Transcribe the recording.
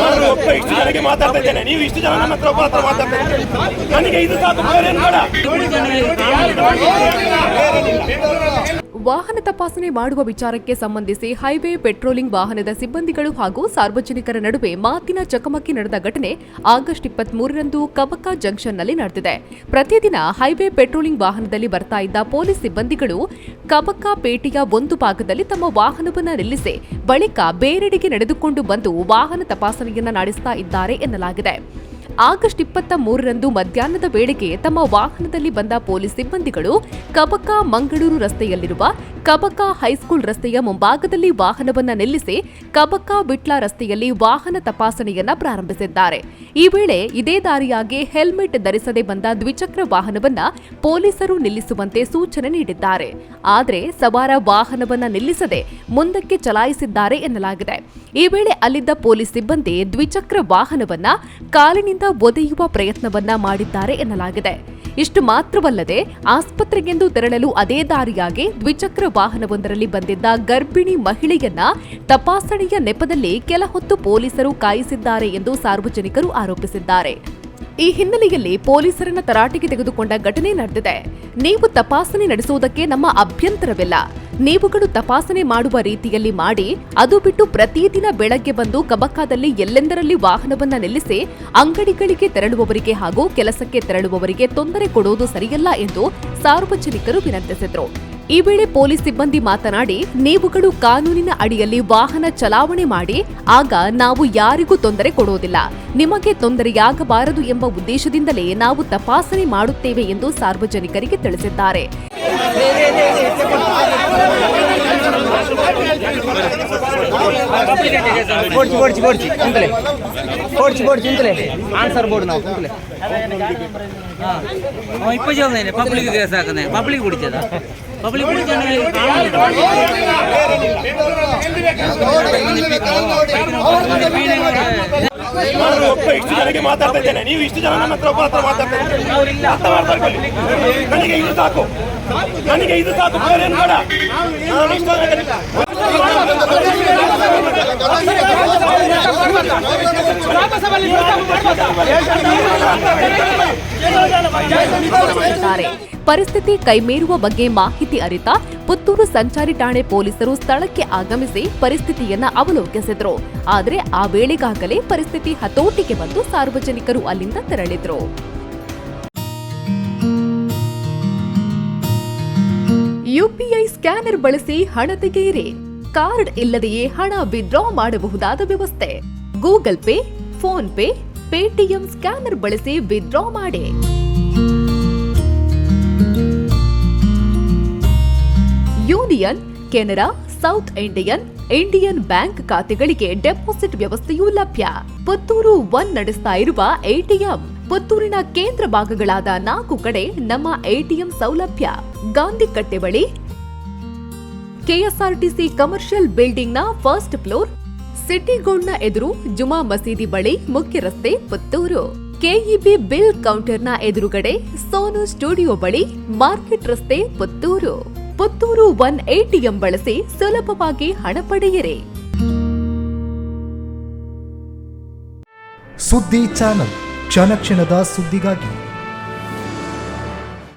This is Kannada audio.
ನಾನು ಒಬ್ಬ ಇಷ್ಟು ಜನಕ್ಕೆ ಮಾತಾಡ್ತಾ ಇದ್ದೇನೆ. ನೀವು ಇಷ್ಟು ಜನ ನನ್ನ ಹತ್ರ ಒಬ್ಬ ಹತ್ರ ಮಾತಾಡ್ತಾ ಇದ್ದೇನೆ. ನನಗೆ ಇದು ಸಾಕು, ಬೇರೆ ಬೇಡ. ವಾಹನ ತಪಾಸಣೆ ಮಾಡುವ ವಿಚಾರಕ್ಕೆ ಸಂಬಂಧಿಸಿ ಹೈವೇ ಪೆಟ್ರೋಲಿಂಗ್ ವಾಹನದ ಸಿಬ್ಬಂದಿಗಳು ಹಾಗೂ ಸಾರ್ವಜನಿಕರ ನಡುವೆ ಮಾತಿನ ಚಕಮಕಿ ನಡೆದ ಘಟನೆ ಆಗಸ್ಟ್ ಇಪ್ಪತ್ಮೂರರಂದು ಕಬಕ ಜಂಕ್ಷನ್ನಲ್ಲಿ ನಡೆದಿದೆ. ಪ್ರತಿದಿನ ಹೈವೇ ಪೆಟ್ರೋಲಿಂಗ್ ವಾಹನದಲ್ಲಿ ಬರ್ತಾ ಇದ್ದ ಪೊಲೀಸ್ ಸಿಬ್ಬಂದಿಗಳು ಕಬಕ ಪೇಟೆಯ ಒಂದು ಭಾಗದಲ್ಲಿ ತಮ್ಮ ವಾಹನವನ್ನು ನಿಲ್ಲಿಸಿ ಬಳಿಕ ಬೇರೆಡೆಗೆ ನಡೆದುಕೊಂಡು ಬಂದು ವಾಹನ ತಪಾಸಣೆಯನ್ನ ನಡೆಸ್ತಾ ಇದ್ದಾರೆ ಎನ್ನಲಾಗಿದೆ. ಆಗಸ್ಟ್ ಇಪ್ಪತ್ತ ಮೂರರಂದು ಮಧ್ಯಾಹ್ನದ ವೇಳೆಗೆ ತಮ್ಮ ವಾಹನದಲ್ಲಿ ಬಂದ ಪೊಲೀಸ್ ಸಿಬ್ಬಂದಿಗಳು ಕಬಕ ಮಂಗಳೂರು ರಸ್ತೆಯಲ್ಲಿರುವ ಕಬಕ ಹೈಸ್ಕೂಲ್ ರಸ್ತೆಯ ಮುಂಭಾಗದಲ್ಲಿ ವಾಹನವನ್ನ ನಿಲ್ಲಿಸಿ ಕಬಕ ಬಿಟ್ಲಾ ರಸ್ತೆಯಲ್ಲಿ ವಾಹನ ತಪಾಸಣೆಯನ್ನ ಪ್ರಾರಂಭಿಸಿದ್ದಾರೆ. ಈ ವೇಳೆ ಇದೇ ದಾರಿಯಾಗಿ ಹೆಲ್ಮೆಟ್ ಧರಿಸದೆ ಬಂದ ದ್ವಿಚಕ್ರ ವಾಹನವನ್ನ ಪೊಲೀಸರು ನಿಲ್ಲಿಸುವಂತೆ ಸೂಚನೆ ನೀಡಿದ್ದಾರೆ. ಆದರೆ ಸವಾರ ವಾಹನವನ್ನ ನಿಲ್ಲಿಸದೆ ಮುಂದಕ್ಕೆ ಚಲಾಯಿಸಿದ್ದಾರೆ ಎನ್ನಲಾಗಿದೆ. ಈ ವೇಳೆ ಅಲ್ಲಿದ್ದ ಪೊಲೀಸ್ ಸಿಬ್ಬಂದಿ ದ್ವಿಚಕ್ರ ವಾಹನವನ್ನ ಕಾಲಿನಿಂದ ಒದೆಯುವ ಪ್ರಯತ್ನವನ್ನ ಮಾಡಿದ್ದಾರೆ ಎನ್ನಲಾಗಿದೆ. ಇಷ್ಟು ಮಾತ್ರವಲ್ಲದೆ ಆಸ್ಪತ್ರೆಗೆಂದು ತೆರಳಲು ಅದೇ ದಾರಿಯಾಗಿ ದ್ವಿಚಕ್ರ ವಾಹನವೊಂದರಲ್ಲಿ ಬಂದಿದ್ದ ಗರ್ಭಿಣಿ ಮಹಿಳೆಯನ್ನ ತಪಾಸಣೆಯ ನೆಪದಲ್ಲಿ ಕೆಲ ಹೊತ್ತು ಪೊಲೀಸರು ಕಾಯಿಸಿದ್ದಾರೆ ಎಂದು ಸಾರ್ವಜನಿಕರು ಆರೋಪಿಸಿದ್ದಾರೆ. ಈ ಹಿನ್ನೆಲೆಯಲ್ಲಿ ಪೊಲೀಸರನ್ನ ತರಾಟೆಗೆ ತೆಗೆದುಕೊಂಡ ಘಟನೆ ನಡೆದಿದೆ. ನೀವು ತಪಾಸಣೆ ನಡೆಸುವುದಕ್ಕೆ ನಮ್ಮ ಅಭ್ಯಂತರವಿಲ್ಲ. ನೀವುಗಳು ತಪಾಸಣೆ ಮಾಡುವ ರೀತಿಯಲ್ಲಿ ಮಾಡಿ, ಅದು ಬಿಟ್ಟು ಪ್ರತಿದಿನ ಬೆಳಗ್ಗೆ ಬಂದು ಕಬಕ್ಕಾದಲ್ಲಿ ಎಲ್ಲೆಂದರಲ್ಲಿ ವಾಹನವನ್ನ ನಿಲ್ಲಿಸಿ, ಅಂಗಡಿಗಳಿಗೆ ತೆರಳುವವರಿಗೆ ಹಾಗೂ ಕೆಲಸಕ್ಕೆ ತೆರಳುವವರಿಗೆ ತೊಂದರೆ ಕೊಡುವುದು ಸರಿಯಲ್ಲ ಎಂದು ಸಾರ್ವಜನಿಕರು ವಿನಂತಿಸಿದರು. ಈ ವೇಳೆ ಪೊಲೀಸ್ ಸಿಬ್ಬಂದಿ ಮಾತನಾಡಿ, ನೀವುಗಳು ಕಾನೂನಿನ ಅಡಿಯಲ್ಲಿ ವಾಹನ ಚಲಾವಣೆ ಮಾಡಿ, ಆಗ ನಾವು ಯಾರಿಗೂ ತೊಂದರೆ ಕೊಡುವುದಿಲ್ಲ. ನಿಮಗೆ ತೊಂದರೆಯಾಗಬಾರದು ಎಂಬ ಉದ್ದೇಶದಿಂದಲೇ ನಾವು ತಪಾಸಣೆ ಮಾಡುತ್ತೇವೆ ಎಂದು ಸಾರ್ವಜನಿಕರಿಗೆ ತಿಳಿಸಿದ್ದಾರೆ. ಬೋರ್ಡ್ ಬೋರ್ಡ್ ಚಿಂತಲೆ ಆನ್ಸರ್ ಬೋರ್ಡ್ ನಾವು ಕುಂತಲೆ ಹಾಂ. ಇಪ್ಪ ಜನ ಪಬ್ಲಿಕ್ ಸಾಕನೆ. ಪಬ್ಲಿಕ್ ಕುಡಿತದ ಪಬ್ಲಿಕ್ ಕುಡಿತ ಇಷ್ಟು ಜನಕ್ಕೆ ಮಾತಾಡ್ತಾ ಇದ್ದೇನೆ. ನೀವು ಇಷ್ಟು ಜನ ನನ್ನ ಹತ್ರ ಒಬ್ಬ ಹತ್ರ ಮಾತಾಡ್ತಾ ಇದ್ದೇನೆ ನನಗೆ ಇದು ಸಾಕು. ನನಗೆ ಇದು ಸಾಕು. ಬೇರೆ ಬೇಡ. ನಾನು ಇಷ್ಟು ಪರಿಸ್ಥಿತಿ ಕೈಮೀರುವ ಬಗ್ಗೆ ಮಾಹಿತಿ ಅರಿತ ಪುತ್ತೂರು ಸಂಚಾರಿ ಠಾಣೆ ಪೊಲೀಸರು ಸ್ಥಳಕ್ಕೆ ಆಗಮಿಸಿ ಪರಿಸ್ಥಿತಿಯನ್ನ ಅವಲೋಕಿಸಿದ್ರು. ಆದರೆ ಆ ವೇಳೆಗಾಗಲೇ ಪರಿಸ್ಥಿತಿ ಹತೋಟಿಗೆ ಬಂದು ಸಾರ್ವಜನಿಕರು ಅಲ್ಲಿಂದ ತೆರಳಿದ್ರು. ಯುಪಿಐ ಸ್ಕ್ಯಾನರ್ ಬಳಸಿ ಹಣ ತೆಗೆಯಿರಿ. ಕಾರ್ಡ್ ಇಲ್ಲದೆಯೇ ಹಣ ವಿಡ್ರಾ ಮಾಡಬಹುದಾದ ವ್ಯವಸ್ಥೆ. Google Pay, PhonePe, Paytm scanner ಬಳಸಿ ವಿಡ್ರಾ ಮಾಡಿ. Union Canara South Indian Indian bank ಖಾತೆಗಳಿಗೆ ಡೆಪಾಸಿಟ್ ವ್ಯವಸ್ಥೆಯೂ ಲಭ್ಯ. ಪುತ್ತೂರು ಒನ್ ನಡೆಸ್ತಾ ಇರುವ ಎಟಿಎಂ. ಪುತ್ತೂರಿನ ಕೇಂದ್ರ ಭಾಗಗಳಾದ ನಾಲ್ಕು ಕಡೆ ನಮ್ಮ ಎಟಿಎಂ ಸೌಲಭ್ಯ. ಗಾಂಧಿ ಕಟ್ಟೆ ಬಳಿ ಕೆಎಸ್ಆರ್ಟಿಸಿ ಕಮರ್ಷಿಯಲ್ ಬಿಲ್ಡಿಂಗ್ನ ಫಸ್ಟ್ ಫ್ಲೋರ್ ಸಿಟಿ ಗೋಲ್ಡ್ನ ಎದುರು ಜುಮಾ ಮಸೀದಿ ಬಳಿ ಮುಖ್ಯ ರಸ್ತೆ ಪುತ್ತೂರು. ಕೆಇಬಿ ಬಿಲ್ ಕೌಂಟರ್ನ ಎದುರುಗಡೆ ಸೋನು ಸ್ಟುಡಿಯೋ ಬಳಿ ಮಾರ್ಕೆಟ್ ರಸ್ತೆ ಪುತ್ತೂರು. ಪುತ್ತೂರು ಒನ್ ಎಟಿಎಂ ಬಳಸಿ ಸುಲಭವಾಗಿ ಹಣ ಪಡೆಯಿರಿ. ಸುದ್ದಿ ಚಾನಲ್, ಕ್ಷಣ ಕ್ಷಣದ ಸುದ್ದಿಗಾಗಿ.